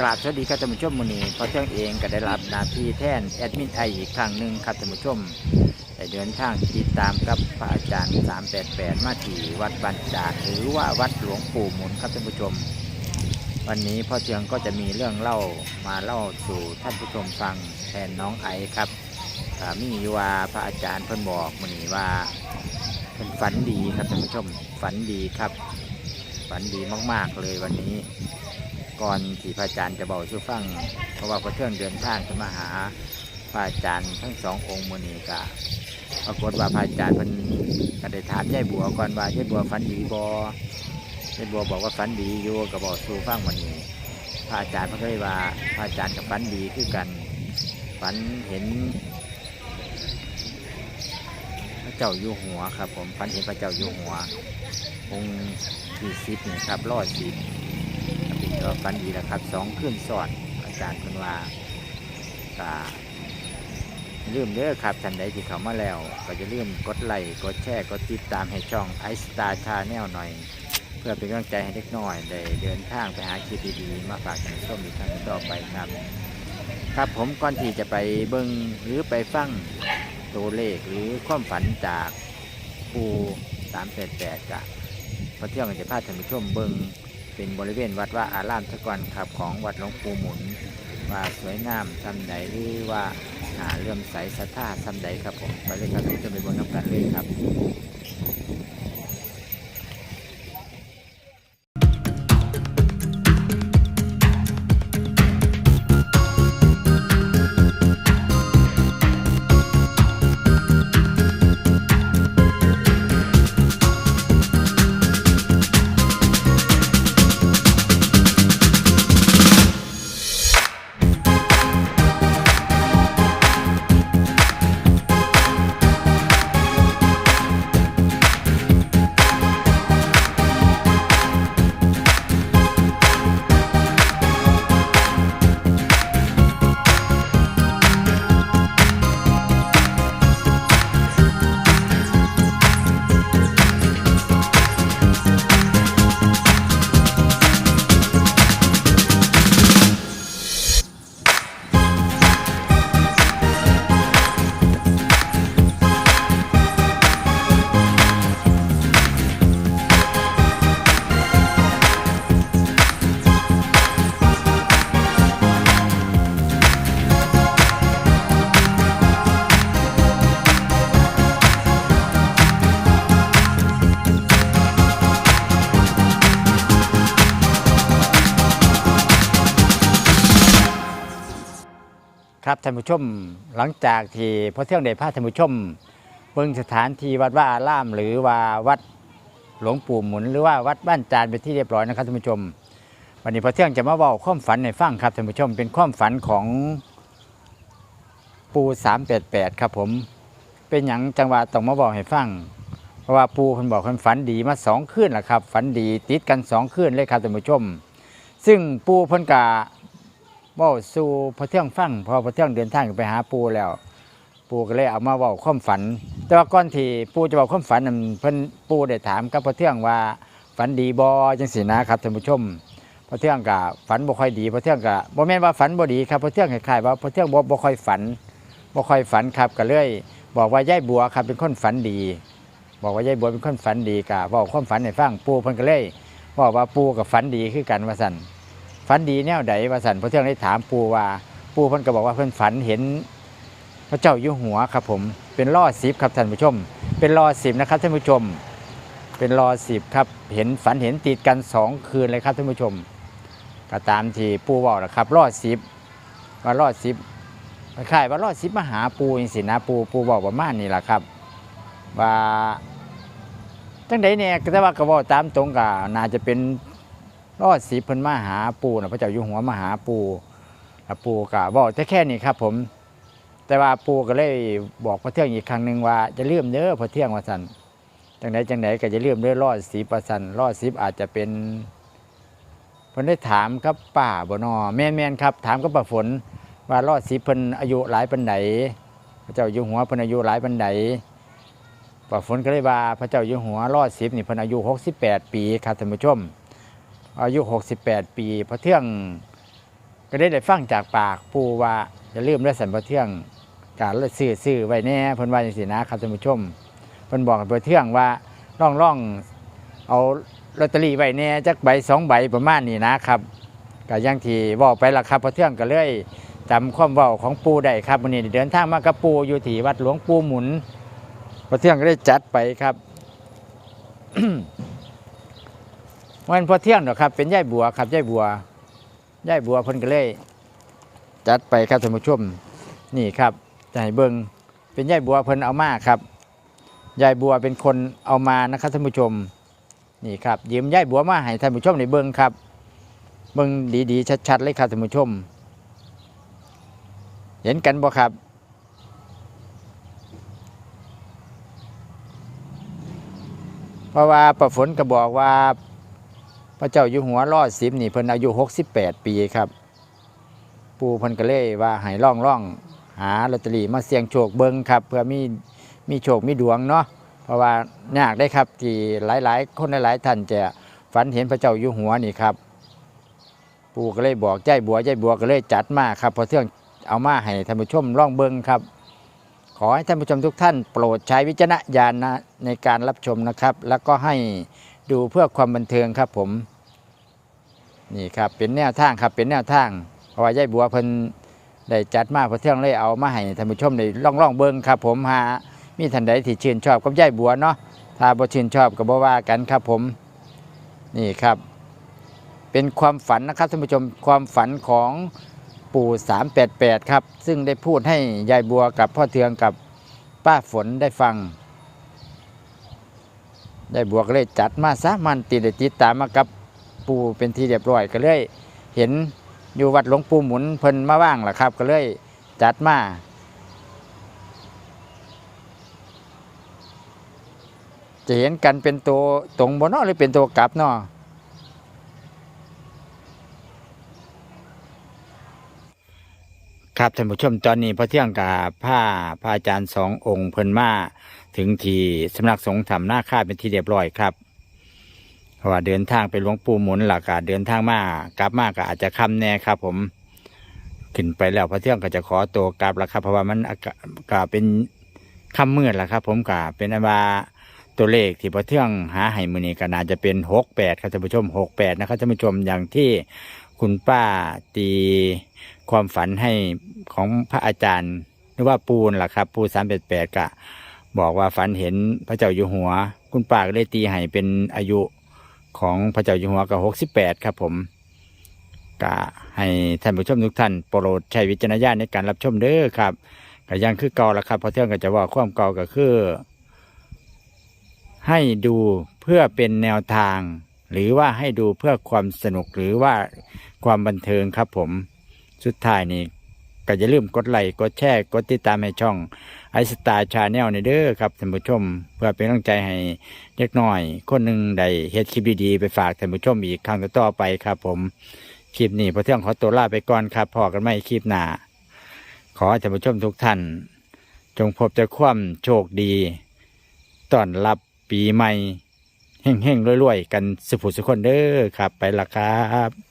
กราบสวัสดีครับท่านผู้ชมมือนี้พอเที่ยงเองก็ได้รับหน้าที่แทนแอดมินไออีกครั้งหนึ่งครับท่านผู้ชมได้เดินทางติดตามกับพระอาจารย์ 388 มาที่วัดบันจาหรือว่าวัดหลวงปู่หมุนครับท่านผู้ชม วันนี้พ่อเทืองก็จะมีเรื่องเล่ามาเล่าสู่ท่านผู้ชมฟังแทนน้องไอครับอ่ามีอยู่ว่าพระอาจารย์เพิ่นบอกมือนี้ว่าเป็นฝันดีครับท่านผู้ชมฝันดีครับ ฝันดีมากๆเลยวันนี้ ก่อนที่พระอาจารย์จะบอกช่วยฟัง เพราะว่าพระเทื่องเดินทางจะมาหาพระอาจารย์ทั้งสององค์มนีกะปรากฏว่าพระอาจารย์เพิ่นก็ได้ถามยายบัวก่อนว่ายายบัวฝันดีบ่ยายบัวบอกว่าฝันดีอยู่ก็บอกสู่ฟังวันนี้พระอาจารย์เพิ่นก็เลยว่าพระอาจารย์กับฝันดีคือกันฝันเห็น พระเจ้าอยู่หัวครับ ผมฝันเห็นพระเจ้าอยู่หัวองค์ที่สิบนี่ครับรอดสิบ ก็ฝันดีแล้วครับสองขึ้นสอนอาจารย์เพิ่นว่าก็ลืมเด้อครับท่านใดที่เข้ามาแล้ว ก็จะลืมกดไลค์กดแชร์กดติดตามให้ช่องไอสตาร์ชาแนลหน่อย เพื่อเป็นกำลังใจให้เล็กน้อยได้เดินทางไปหาคลิปดีๆมาฝากท่านผู้ชมอีกครั้งต่อไปครับ ครับผมก่อนที่จะไปเบิ่งหรือไปฟังตัวเลขหรือความฝันจากปูสามแปดแปดกะพระเที่ยงก็จะพาท่านผู้ชมเบิ้ง เป็นบริเวณวัดว่าอารามสะกอนครับของวัดหลวงปู่หมุน ว่าสวยงามทำใดหรือว่าเรื่อมใสศรัทธาทำใดครับผมไปเลยครับท่านผู้ชมไปบนน้ำกันเลยครับ ครับท่านผู้ชมหลังจากที่พระเที่ยงได้พาท่านผู้ชมเบิ่งสถานที่วัดว่าอาราม หรือว่าวัดหลวงปู่หมุน หรือว่าวัดบ้านจานเป็นที่เรียบร้อยนะครับท่านผู้ชม วันนี้พระเที่ยงจะมาบอกความฝันในฟังครับท่านผู้ชม เป็นความฝันของปูสามแปดแปดครับผม เป็นอย่างจังหวะต้องมาบอกให้ฟังเพราะว่าปูคนบอกคนฝันดีมาสองคืนแหล้วครับ ฝันดีติดกันสองคืนเลยครับท่านผู้ชม ซึ่งปูเพิ่นกา เว้าสู่พระเที่ยงฟังพอพระเที่ยงเดินทางไปหาปูแล้ว ปูก็เลยเอามาเว้าความฝัน แต่ว่าก่อนที่ปูจะเว้าความฝันนั้นเพิ่นปูได้ถามกับพระเที่ยงว่าฝันดีบ่จังซี่นะครับท่านผู้ชมพระเที่ยงก็ฝันบ่ค่อยดีพระเที่ยงก็บ่แม่นว่าฝันบ่ดีครับพระเที่ยงคล้ายๆว่าพระเที่ยงบ่บ่ค่อยฝันบ่ค่อยฝันครับก็เลย บอกว่ายายบัวครับเป็นคนฝันดี บอกว่ายายบัวเป็นคนฝันดีก็เว้าความฝันให้ฟังปูเพิ่นก็เลยบอกว่าปูกับฝันดีคือกันว่าซั่น ฝันดีแนวใดว่าสันพระเที่ยงได้ถามปูว่าปูเพิ่นก็บอกว่าเพิ่นฝันเห็น พระเจ้าอยู่หัวครับผมเป็นล่อสิบครับท่านผู้ชม เป็นล่อสิบนะครับท่านผู้ชม เป็นล่อสิบครับเห็นฝันเห็นติดกันสองคืนเลยครับท่านผู้ชมก็ตามที่ปูบอกนะครับล่อสิบว่าล่อสิบคล้ายว่าล่อสิบมาหาปูจริงๆนะปูปูบอกประมาณนี้แหละครับ ว่าตั้งใดเนี่ยก็แต่ว่าก็บอกตามตรงกับน่าจะเป็น รอดสีเพิ่นมาหาปูนะพระเจ้าอยู่หัวมาหาปูปูก็บอกแต่แค่นี้ครับ ผม แต่ว่าปูก็เลยบอกพระเที่ยงอีกครั้งหนึ่งว่าจะเลื่อมเด้อพระเที่ยงว่าสันจังไหนจังไหนก็จะเลื่อมเด้อรอดสีประสันรอดสีอาจจะเป็นเพิ่นได้ถามครับป้าบนอแม่นแม่นครับ ถามกับป้าฝนว่ารอดสีเพิ่นอายุหลายปันใดพระเจ้าอยู่หัวเพิ่นอายุหลายปันใดป้าฝนก็เลยว่าพระเจ้าอยู่หัวรอดสิบนี่เพิ่นอายุ 68 ปีครับท่านผู้ชม อายุ 68 ปีพระเที่ยงก็ได้ได้ฟังจากปากปูว่าจะลืมได้สันพอเที่ยงการเลยซื้อซื้อไว้แน่เพิ่นว่าจังซี่นะครับท่านผู้ชมเพิ่นบอกกับพอเที่ยงว่าล่องล่องเอาลอตเตอรี่ไว้แน่จักใบสองใบประมาณนี้นะครับก็อยังที่เว่าไปละครับพอเที่ยงก็เลยจำความเว้าของปูได้ครับวันนี้เดินทางมากับปูอยู่ที่วัดหลวงปูหมุนพอเที่ยงก็ได้จัดไปครับ วันพอเที่ยงเนาะครับ เป็นย่ายบัวครับย่ายบัวย่ายบัวเพิ่นก็เลยจัดไปครับท่านผู้ชมนี่ครับจะให้เบิงเป็นย่ายบัวเพิ่นเอามาครับยายบัวเป็นคนเอามานะครับท่านผู้ชมนี่ครับยืมย่ายบัวมาให้ท่านผู้ชมในเบิงครับ เบิงดีๆชัดๆเลยครับท่านผู้ชม เห็นกันบ่ครับ เพราะว่าประฝนก็บอกว่า พระเจ้าอยู่หัวรอดสิบนี่เพิ่นอายุ 68 ปีครับ ปูเพิ่นก็เลยว่าให้ล่องล่องหาลอตเตอรี่มาเสี่ยงโชคเบิ่งครับ เพื่อมีมีโชคมีดวงเนาะเพราะว่ายากได้ครับที่หลายๆ คนหลายๆท่านจะฝันเห็นพระเจ้าอยู่หัวนี่ครับ ปู่ก็เลยบอกใจบัวใจบัวก็เลยจัดมาครับพอเที่ยงเอามาให้ท่านผู้ชมล่องเบิ่งครับ ขอให้ท่านผู้ชมทุกท่าน โปรดใช้วิจารณญาณนะในการรับชมนะครับ แล้วก็ให้ ดูเพื่อความบันเทิงครับผม นี่ครับเป็นแนวทางครับเป็นแนวทาง เพราะว่ายายบัวเพิ่นได้จัดมาเพอเที่ยงเลยเอามาให้ท่านผู้ชมได้ล่องล่องเบิ่งครับ ผมหามีท่านใดที่ชื่นชอบกับยายบัวเนาะถ้าบ่ชื่นชอบก็บ่ว่ากันครับผมนี่ครับ เป็นความฝันนะครับท่านผู้ชมความฝันของปู่ 388 ครับ ซึ่งได้พูดให้ยายบัวกับพ่อเทืองกับป้าฝนได้ฟัง ได้บวกเลยจัดมาซะมันติดได้ติดตามมากับปูเป็นที่เรียบร้อยก็เลย เห็นอยู่วัดหลวงปู่หมุนเพิ่นมาว่างล่ะครับ ก็เลยจัดมาจะเห็นกันเป็นตัวตรงบนนาะหรือเป็นตัวกลับนาะครับท่านผู้ชมตอนนี้พระเที่ยงกับผ้าพระอาจารย์สององค์เพิ่นมา ถึงที่สำนักสงฆ์ทำหน้าค่าเป็นที่เรียบร้อยครับเพราะว่าเดินทางไปหลวงปู่หมุนหลักกาเดินทางมากลับมากก็อาจจะค่ำแน่ครับ ผมขึ้นไปแล้วพระเที่ยงก็จะขอตัวกลับล้วครับ เพราะว่ามันกาเป็นค่ำมืดแล้วครับ ผมก็เป็นอันว่าตัวเลขที่พระเที่ยงหาให้มือนี้ก็น่าจะเป็นหกแปดครับท่านผู้ชมหกแปดนะครับท่านผู้ชมอย่างที่คุณป้าตีความฝันให้ของพระอาจารย์หรือว่าปูนล่ะครับ ปูสามแปดแปดกะ บอกว่าฝันเห็นพระเจ้าอยู่หัว คุณป้าก็เลยตีให้เป็นอายุของพระเจ้าอยู่หัวก็หกสิบแปดครับผมก็ให้ท่านผู้ชมทุกท่านโปรดใช้วิจารณญาณในการรับชมเด้อครับก็ยังคือเก่าละครับพอเที่ยงก็จะว่าความเก่าก็คือ ให้ดูเพื่อเป็นแนวทาง หรือว่าให้ดูเพื่อความสนุกหรือว่าความบันเทิงครับผมสุดท้ายนี้ ก็อย่าลืมกดไลค์กดแชร์กดติดตามให้ช่องไอสตาร์ชาแนลในเด้อครับท่านผู้ชม เพื่อเป็นกำลังใจให้เล็กน้อย คนหนึ่งได้เฮ็ดคลิปดีๆไปฝากท่านผู้ชมอีกครั้งต่อไปครับ ผมคลิปนี้พอเที่ยงขอตัวลาไปก่อนครับพอกันไม่คลิปหน้าขอท่านผู้ชมทุกท่าน จงพบแต่ความโชคดีต้อนรับปีใหม่เฮ่งๆรวยๆ กันสุขสุขคนเด้อครับ ไปละครับ